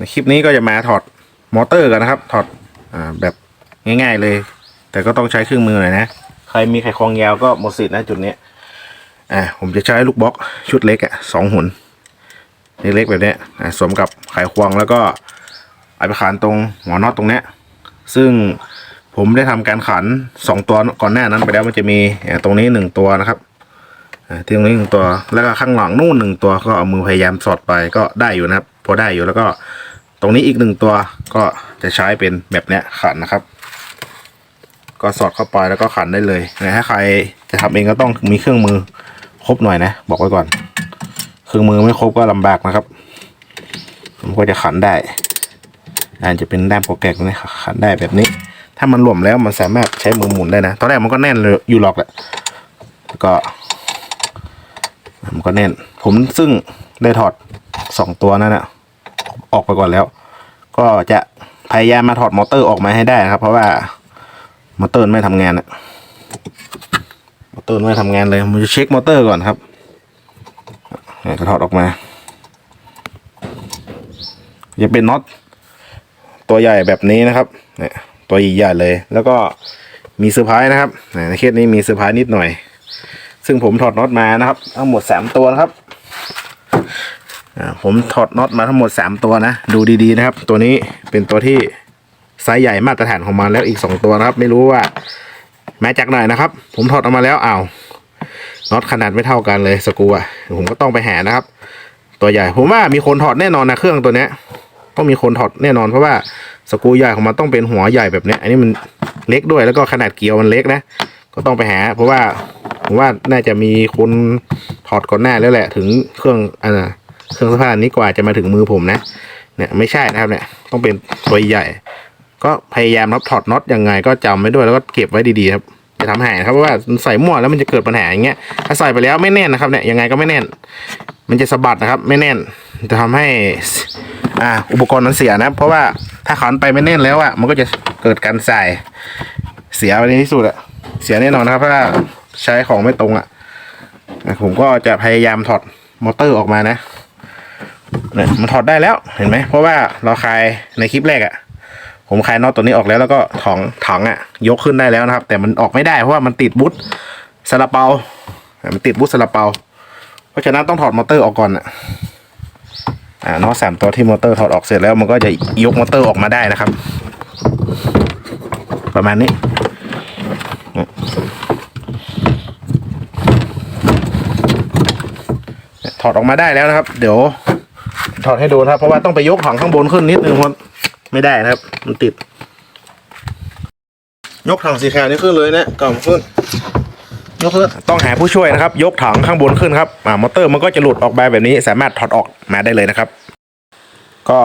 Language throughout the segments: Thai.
ในคลิปนี้ก็จะมาถอดมอเตอร์กันนะครับ ถอดอ่าแบบง่าย ๆเลย แต่ก็ต้องใช้เครื่องมือหน่อยนะ ใครมีไขควงยาวก็หมดสิทธิ์นะจุดนี้อ่าผมจะใช้ลูกบล็อกชุดเล็กอะสองหุ่นเล็กๆแบบนี้อ่าสวมกับไขควงแล้วก็เอาไปขานตรงหัวน็อตตรงเนี้ยซึ่งผมได้ทำการขันสองตัวก่อนหน้านั้นไปแล้วมันจะมีอ่าตรงนี้หนึ่งตัวนะครับอ่าที่ตรงนี้หนึ่งตัวแล้วก็ข้างหลังนู่นหนึ่งตัวก็เอามือพยายามสอดไปก็ได้อยู่นะครับ พอได้อยู่แล้วก็ ตรงนี้อีกหนึ่งตัวก็จะใช้เป็นแบบเนี้ยขันนะครับ ก็สอดเข้าไปแล้วก็ขันได้เลยนะถ้าใครจะทำเองก็ต้องมีเครื่องมือครบหน่อยนะ บอกไว้ก่อน เครื่องมือไม่ครบก็ลำบากนะครับผมก็จะขันได้อาจจะเป็นด้ามโปรแกรมนี่ขันได้แบบนี้ ถ้ามันหลวมแล้วมันสามารถใช้มือหมุนได้นะตอนแรกมันก็แน่นเลยอยู่หรอกแหละแล้วก็มันก็แน่น ผมซึ่งได้ถอดสองตัวนั่นแหละ ออกไปก่อนแล้ว ก็จะพยายามมาถอดมอเตอร์ออกมาให้ได้นะครับ เพราะว่ามอเตอร์ไม่ทำงานอะมอเตอร์ไม่ทำงานเลยมจะเช็คมอเตอร์ก่อนครับก็ถอดออกมา จะเป็นน็อตตัวใหญ่แบบนี้นะครับเนี่ยตัวใหญ่เลย แล้วก็มีเซอร์ไพรส์นะครับในเคสนี้มีเซอร์ไพรส์นิดหน่อย ซึ่งผมถอดน็อตมานะครับทั้งหมดสามตัวนะครับ ผมถอดน็อตมาทั้งหมดสามตัวนะ ดูดีๆนะครับ ตัวนี้เป็นตัวที่ไซส์ใหญ่มาตรฐานของมันแล้วอีกสองตัวนะครับ ไม่รู้ว่าแม้จากไหนนะครับ ผมถอดออกมาแล้วอ้าวน็อตขนาดไม่เท่ากันเลยสกูอะผมก็ต้องไปหานะครับ ตัวใหญ่ผมว่ามีคนถอดแน่นอนนะเครื่องตัวเนี้ยต้องมีคนถอดแน่นอนเพราะว่าสกูใหญ่ของมันต้องเป็นหัวใหญ่แบบนี้อันนี้มันเล็กด้วยแล้วก็ขนาดเกลียวมันเล็กนะ ก็ต้องไปหา เพราะว่าผมว่าน่าจะมีคนถอดก่อนหน้าแล้วแหละ ถึงเครื่องอันน่ะ เครื่องสภานี้กว่าจะมาถึงมือผมนะ เนี่ยไม่ใช่นะครับเนี่ย ต้องเป็นตัวใหญ่ ก็พยายามครับถอดน็อตยังไง ก็จำไว้ด้วยแล้วก็เก็บไว้ดีๆครับจะทำหายนะครับเพราะว่าใส่มั่วแล้วมันจะเกิดปัญหาอย่างเงี้ยถ้าใส่ไปแล้วไม่แน่นนะครับเนี่ยยังไงก็ไม่แน่น มันจะสะบัดนะครับ ไม่แน่น จะทำให้อ่าอุปกรณ์นั้นเสียนะ เพราะว่าถ้าขันไปไม่แน่นแล้วอะมันก็จะเกิดการใส่เสียไปในที่สุดอะเสียแน่นอนนะครับเพราะว่าใช้ของไม่ตรงอะอะผมก็จะพยายามถอดมอเตอร์ออกมานะ เนี่ยมันถอดได้แล้วเห็นไหมเพราะว่าเราคลายในคลิปแรกอะผมคลายน็อตตัวนี้ออกแล้วแล้วก็ถองถังอะยกขึ้นได้แล้วนะครับ แต่มันออกไม่ได้เพราะว่ามันติดบุ๊ทซาลาเปา มันติดบุ๊ทซาลาเปา เพราะฉะนั้นต้องถอดมอเตอร์ออกก่อนอะอ่าน็อตสามตัวที่มอเตอร์ถอดออกเสร็จแล้วมันก็จะยกมอเตอร์ออกมาได้นะครับ ประมาณนี้ถอดออกมาได้แล้วนะครับ เดี๋ยว อดให้ดูนะครับ เพราะว่าต้องไปยกถังข้างบนขึ้นนิดนึงครับไม่ได้นะครับ มันติด ยกถังสีขาวนี่ขึ้นเลยนะกล่องขึ้น ยกขึ้นต้องหาผู้ช่วยนะครับ ยกถังข้างบนขึ้นครับอ่ามอเตอร์มันก็จะหลุดออกมาแบบนี้ สามารถถอดออกมาได้เลยนะครับ ก็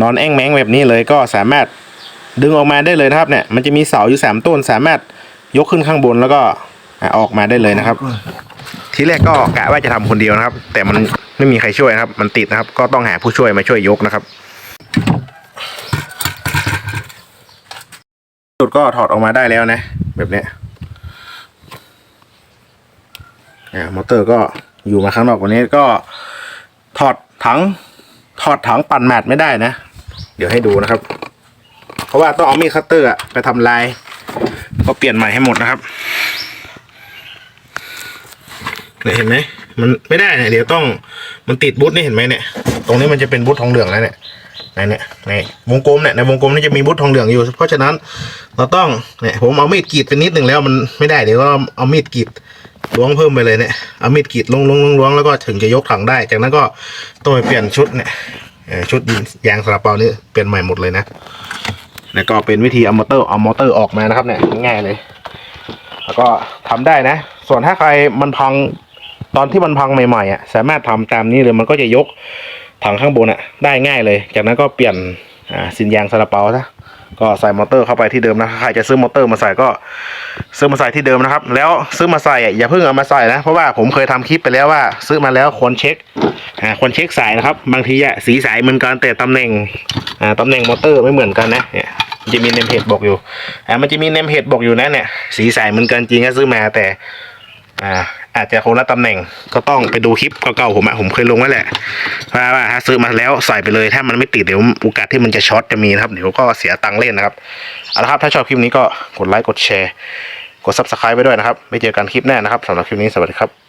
นอนแอ่งแมงแบบนี้เลยก็สามารถดึงออกมาได้เลยนะครับ เนี่ย มันจะมีเสาอยู่สามต้น สามารถยกขึ้นข้างบนแล้วก็อ่าออกมาได้เลยนะครับ ทีแรกก็กะว่าจะทำคนเดียวนะครับ แต่มันไม่มีใครช่วยนะครับ มันติดนะครับ ก็ต้องหาผู้ช่วยมาช่วยยกนะครับสุดก็ถอดออกมาได้แล้วนะ แบบนี้ยอ่ามอเตอร์ก็อยู่มาข้างนอกกว่านี้ก็ถอดถังถอดถังปั่นแมทไม่ได้นะ เดี๋ยวให้ดูนะครับ เพราะว่าต้องเอามีดคัตเตอร์อะไปทำลาย ก็เปลี่ยนใหม่ให้หมดนะครับ เนี่ยเห็นไหมมันไม่ได้เนี่ยเดี๋ยวต้องมันติดบุ๊ทนี่เห็นไหมเนี่ย ตรงนี้มันจะเป็นบุ๊ททองเหลืองแล้วเนี่ยในเนี่ยในวงกลมเนี่ยในวงกลมนี่จะมีบุ๊ททองเหลืองอยู่ เพราะฉะนั้นเราต้องเนี่ยผมเอามีดกรีดไปนิดหนึ่งแล้วมันไม่ได้เดี๋ยวก็เอามีดกรีดล้วงเพิ่มไปเลยเนี่ยเอามีดกรีดลงลงลงล้วงแล้วก็ถึงจะยกถังได้ จากนั้นก็ต้องไปเปลี่ยนชุดเนี่ยชุดยางสลับเปล่านี่เปลี่ยนใหม่หมดเลยนะแล้วก็เป็นวิธีเอามอเตอร์เอามอเตอร์ออกมานะครับเนี่ยง่ายเลย แล้วก็ทำได้นะ ส่วนถ้าใครมันพัง ตอนที่มันพังใหม่ๆอะสามารถทำตามนี้เลยมันก็จะยกถังข้างบนอะ ได้ง่ายเลย จากนั้นก็เปลี่ยนอ่าสินยางซาลาเปาซะก็ใส่มอเตอร์เข้าไปที่เดิมนะใครจะซื้อมอเตอร์มาใส่ก็ซื้อมาใส่ที่เดิมนะครับ แล้วซื้อมาใส่อย่าเพิ่งเอามาใส่นะเพราะว่าผมเคยทำคลิปไปแล้วว่า ซื้อมาแล้วควรเช็คอ่าควรเช็คสายนะครับ บางทีอะสีสายเหมือนกันแต่ตำแหน่งอ่าตำแหน่งมอเตอร์ไม่เหมือนกันนะเนี่ยมันจะมีเนมเพจบอกอยู่อ่ามันจะมีเนมเพจบอกอยู่นะเนี่ยสีสายเหมือนกันจริงก็ซื้อมาแต่อ่า อาจจะคนละตำแหน่งก็ต้องไปดูคลิปเก่าๆผมอะผมเคยลงไว้แหละว่าว่าถ้าซื้อมาแล้วใส่ไปเลยถ้ามันไม่ติดเดี๋ยวโอกาสที่มันจะช็อตจะมีนะครับเดี๋ยวก็เสียตังค์เล่นนะครับเอาละครับถ้าชอบคลิปนี้ก็กดไลค์กดแชร์ กด subscribe ไว้ด้วยนะครับไว้เจอกันคลิปหน้านะครับสำหรับคลิปนี้สวัสดีครับ